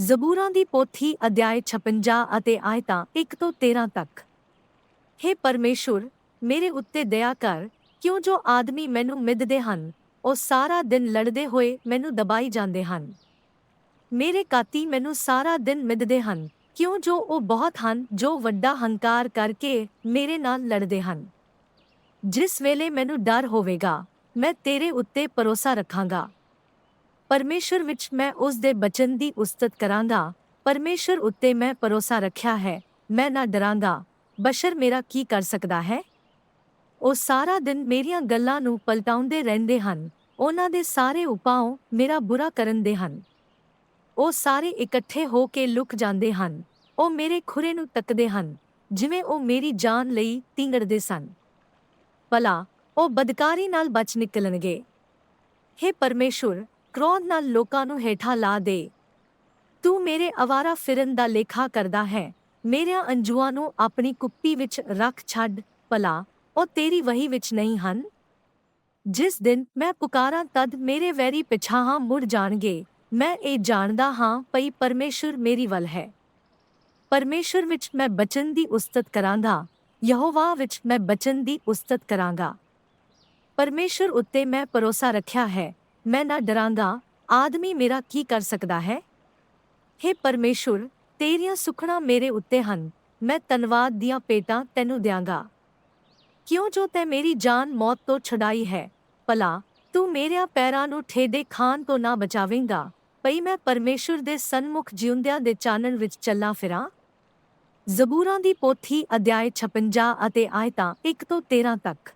ਜ਼ਬੂਰਾਂ ਦੀ ਪੋਥੀ ਅਧਿਆਇ 56 ਅਤੇ ਆਇਤਾਂ 1 ਤੋਂ 13 ਤੱਕ। हे ਪਰਮੇਸ਼ੁਰ, ਮੇਰੇ ਉੱਤੇ ਦਇਆ ਕਰ, ਕਿਉਂ ਜੋ ਆਦਮੀ ਮੈਨੂੰ ਮਿੱਧਦੇ ਹਨ, ਉਹ ਸਾਰਾ ਦਿਨ ਲੜਦੇ ਹੋਏ ਮੈਨੂੰ ਦਬਾਈ ਜਾਂਦੇ ਹਨ। ਮੇਰੇ ਕਾਤੀ ਮੈਨੂੰ ਸਾਰਾ ਦਿਨ ਮਿੱਧਦੇ ਹਨ, ਕਿਉਂ ਜੋ ਉਹ ਬਹੁਤ ਹਨ, ਜੋ ਵੱਡਾ ਹੰਕਾਰ ਕਰਕੇ ਮੇਰੇ ਨਾਲ ਲੜਦੇ ਹਨ। ਜਿਸ ਵੇਲੇ ਮੈਨੂੰ ਡਰ ਹੋਵੇਗਾ, ਮੈਂ ਤੇਰੇ ਉੱਤੇ ਭਰੋਸਾ ਰੱਖਾਂਗਾ। ਪਰਮੇਸ਼ਰ ਵਿੱਚ ਮੈਂ ਉਸ ਦੇ ਬਚਨ ਦੀ ਉਸਤਤ ਕਰਾਂਗਾ। ਪਰਮੇਸ਼ਰ ਉੱਤੇ ਮੈਂ ਭਰੋਸਾ ਰੱਖਿਆ ਹੈ। ਮੈਂ ਨਾ ਡਰਾਂਗਾ। ਬਸ਼ਰ ਮੇਰਾ ਕੀ ਕਰ ਸਕਦਾ ਹੈ? ਉਹ ਸਾਰਾ ਦਿਨ ਮੇਰੀਆਂ ਗੱਲਾਂ ਨੂੰ ਪਲਟਾਉਂਦੇ ਰਹਿੰਦੇ ਹਨ। ਉਹਨਾਂ ਦੇ ਸਾਰੇ ਉਪਾਅ ਮੇਰਾ ਬੁਰਾ ਕਰਨ ਦੇ ਹਨ। ਉਹ ਸਾਰੇ ਇਕੱਠੇ ਹੋ ਕੇ ਲੁਕ ਜਾਂਦੇ ਹਨ। ਉਹ ਮੇਰੇ ਖੁਰੇ ਨੂੰ ਤੱਕਦੇ ਹਨ। ਜਿਵੇਂ ਉਹ ਮੇਰੀ ਜਾਨ ਲਈ ਤਿੰਗੜਦੇ ਸਨ। ਭਲਾ, ਉਹ ਬਦਕਾਰੀ ਨਾਲ ਬਚ ਨਿਕਲਣਗੇ। हे ਪਰਮੇਸ਼ੁਰ ਕ੍ਰੋਧ ਨਾਲ ਲੋਕਾਂ ਨੂੰ ਹੇਠਾਂ ਲਾ ਦੇ। ਤੂੰ ਮੇਰੇ ਅਵਾਰਾ ਫਿਰਨ ਦਾ ਲੇਖਾ ਕਰਦਾ ਹੈ। ਮੇਰਿਆਂ ਅੰਜੂਆਂ ਨੂੰ ਆਪਣੀ ਕੁੱਪੀ ਵਿੱਚ ਰੱਖ ਛੱਡ, ਭਲਾ, ਉਹ ਤੇਰੀ ਵਹੀ ਵਿੱਚ ਨਹੀਂ ਹਨ? ਜਿਸ ਦਿਨ ਮੈਂ ਪੁਕਾਰਾਂ ਤਦ ਮੇਰੇ ਵੈਰੀ ਪਿਛਾਹਾਂ ਮੁੜ ਜਾਣਗੇ। ਮੈਂ ਇਹ ਜਾਣਦਾ ਹਾਂ ਪਈ ਪਰਮੇਸ਼ੁਰ ਮੇਰੀ ਵੱਲ ਹੈ। ਪਰਮੇਸ਼ੁਰ ਵਿੱਚ ਮੈਂ ਬਚਨ ਦੀ ਉਸਤਤ ਕਰਾਂਗਾ। ਯਹੋਵਾ ਵਿੱਚ ਮੈਂ ਬਚਨ ਦੀ ਉਸਤਤ ਕਰਾਂਗਾ। ਪਰਮੇਸ਼ੁਰ ਉੱਤੇ ਮੈਂ ਭਰੋਸਾ ਰੱਖਿਆ ਹੈ। ਮੈਂ ਨਾ ਡਰਾਂਗਾ ਆਦਮੀ ਮੇਰਾ ਕੀ ਕਰ ਸਕਦਾ ਹੈ? हे ਪਰਮੇਸ਼ੁਰ, ਤੇਰੀਆਂ ਸੁਖਣਾ ਮੇਰੇ ਉੱਤੇ ਹਨ, ਮੈਂ ਧੰਨਵਾਦ ਦੀਆਂ ਪੇਟਾਂ ਤੈਨੂੰ ਦਿਆਂਗਾ। ਕਿਉਂ ਜੋ ਤੈ ਮੇਰੀ ਜਾਨ ਮੌਤ ਤੋਂ ਛਡਾਈ ਹੈ? ਭਲਾ, ਤੂੰ ਮੇਰਿਆਂ ਪੈਰਾਂ ਨੂੰ ਠੇਦੇ ਖਾਨ ਤੋਂ ਨਾ ਬਚਾਵੇਂਗਾ, ਪਈ ਮੈਂ ਪਰਮੇਸ਼ੁਰ ਦੇ ਸਨਮੁਖ ਜਿਉਂਦਿਆਂ ਦੇ ਚਾਨਣ ਵਿੱਚ ਚੱਲਾਂ ਫਿਰਾਂ? ਜ਼ਬੂਰਾਂ ਦੀ ਪੋਥੀ ਅਧਿਆਇ 56 ਅਤੇ ਆਇਤਾਂ 1 ਤੋਂ 13 ਤੱਕ।